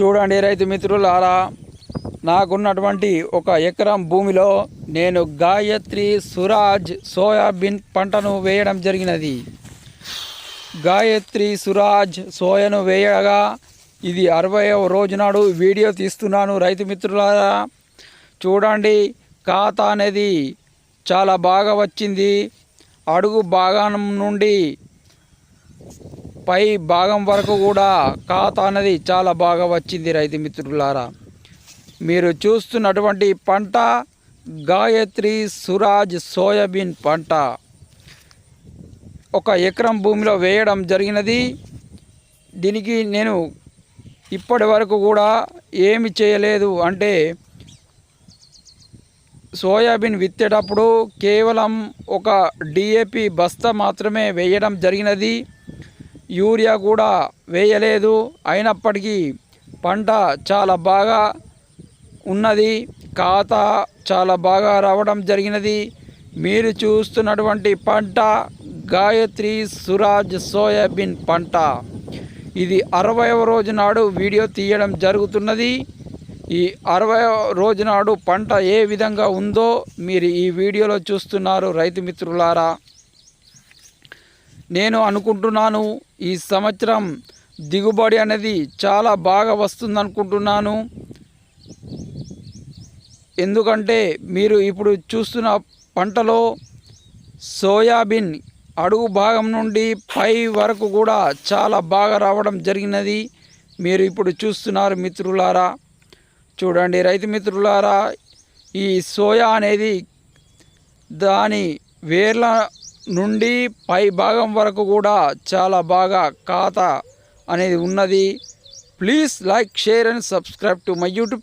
చూడండి రైతు మిత్రులారా నాకున్నటువంటి ఒక ఎకరం భూమిలో నేను గాయత్రి సురాజ్ సోయాబీన్ పంటను వేయడం జరిగినది. గాయత్రి సురాజ్ సోయను వేయగా ఇది అరవైవ రోజు నాడు వీడియో తీస్తున్నాను రైతు మిత్రులారా. చూడండి ఖాతా అనేది చాలా బాగా వచ్చింది. అడుగు భాగం నుండి పై భాగం వరకు కూడా ఖాతా అనేది చాలా బాగా వచ్చింది రైతు మిత్రులారా. మీరు చూస్తున్నటువంటి పంట గాయత్రి సురాజ్ సోయాబీన్ పంట. ఒక ఎకరం భూమిలో వేయడం జరిగినది. దీనికి నేను ఇప్పటి వరకు కూడా ఏమి చేయలేదు అంటే సోయాబీన్ విత్తేటప్పుడు కేవలం ఒక డిఏపి బస్తా మాత్రమే వేయడం జరిగినది. యూరియా కూడా వేయలేదు. అయినప్పటికీ పంట చాలా బాగా ఉన్నది. ఖాతా చాలా బాగా రావడం జరిగినది. మీరు చూస్తున్నటువంటి పంట గాయత్రి సురాజ్ సోయాబీన్ పంట. ఇది అరవైవ రోజు నాడు వీడియో తీయడం జరుగుతున్నది. ఈ అరవై రోజు నాడు పంట ఏ విధంగా ఉందో మీరు ఈ వీడియోలో చూస్తున్నారు రైతు మిత్రులారా. నేను అనుకుంటున్నాను ఈ సంవత్సరం దిగుబడి అనేది చాలా బాగా వస్తుందనుకుంటున్నాను. ఎందుకంటే మీరు ఇప్పుడు చూస్తున్న పంటలో సోయాబీన్ అడుగు భాగం నుండి పై వరకు కూడా చాలా బాగా రావడం జరిగినది. మీరు ఇప్పుడు చూస్తున్నారు మిత్రులారా. చూడండి రైతు మిత్రులారా ఈ సోయా అనేది దాని వేర్ల నుండి పై భాగం వరకు కూడా చాలా బాగా ఖాతా అనేది ఉన్నది. Please like share and subscribe to my YouTube